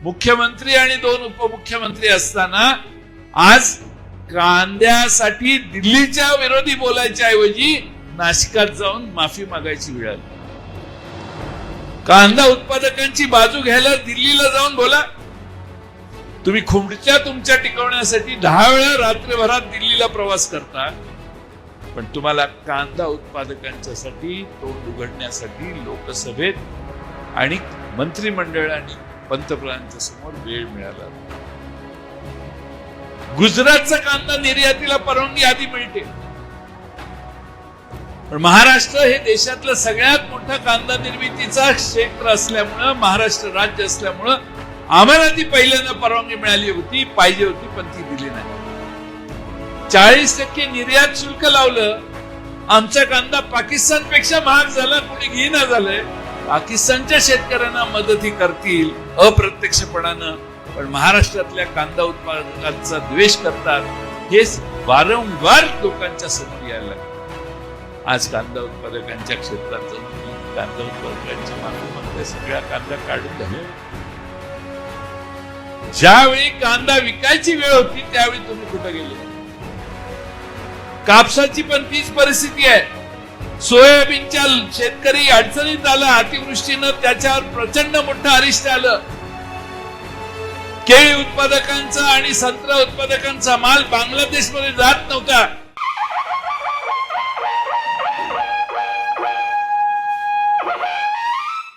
मुख्यमंत्री आणि दोन उपमुख्यमंत्री असताना आज कांद्यासाठी दिल्लीच्या विरोधी बोलायच्या ऐवजी नाशिकात जाऊन माफी मागायची वेळ आली. कांदा उत्पादकांची बाजू घ्यायला दिल्लीला जाऊन बोला. तुम्ही खुमडच्या तुमच्या टिकवण्यासाठी दहा वेळा रात्रभरात दिल्लीला प्रवास करता पण तुम्हाला कांदा उत्पादकांच्यासाठी तोंड उघडण्यासाठी लोकसभेत आणि मंत्रिमंडळ आणि पंतप्रधानांच्या समोर वेळ मिळाला. गुजरातचा कांदा निर्यातीला परवानगी आधी मिळते. पण महाराष्ट्र हे देशातलं सगळ्यात मोठा कांदा निर्मितीचा क्षेत्र असल्यामुळं महाराष्ट्र राज्य असल्यामुळं आम्हाला ती पहिल्यांदा परवानगी मिळाली होती पाहिजे होती पण ती दिली नाही. चाळीस टक्के निर्यात शुल्क लावलं आमचा कांदा पाकिस्तानपेक्षा महाग झाला कोणी घेईना झालंय. पाकिस्तानच्या शेतकऱ्यांना मदती करतील अप्रत्यक्षपणानं. पण महाराष्ट्रातल्या कांदा उत्पादकांचा द्वेष करतात हेच वारंवार लोकांच्या समोर यायला लागलं. आज कांदा उत्पादकांच्या क्षेत्रात जाऊन कांदा उत्पादकांच्या मागणी सगळ्या कांदा काढून झाले. ज्यावेळी कांदा विकायची वेळ होती त्यावेळी तुम्ही कुठे गेले? कापसाची पण तीच परिस्थिती आहे. सोयाबीनच्या शेतकरी अडचणीत आला अतिवृष्टीनं त्याच्यावर प्रचंड मोठं अरिष्ट आलं. केळी उत्पादकांचा आणि संत्रा उत्पादकांचा माल बांगलादेशमध्ये जात नव्हता.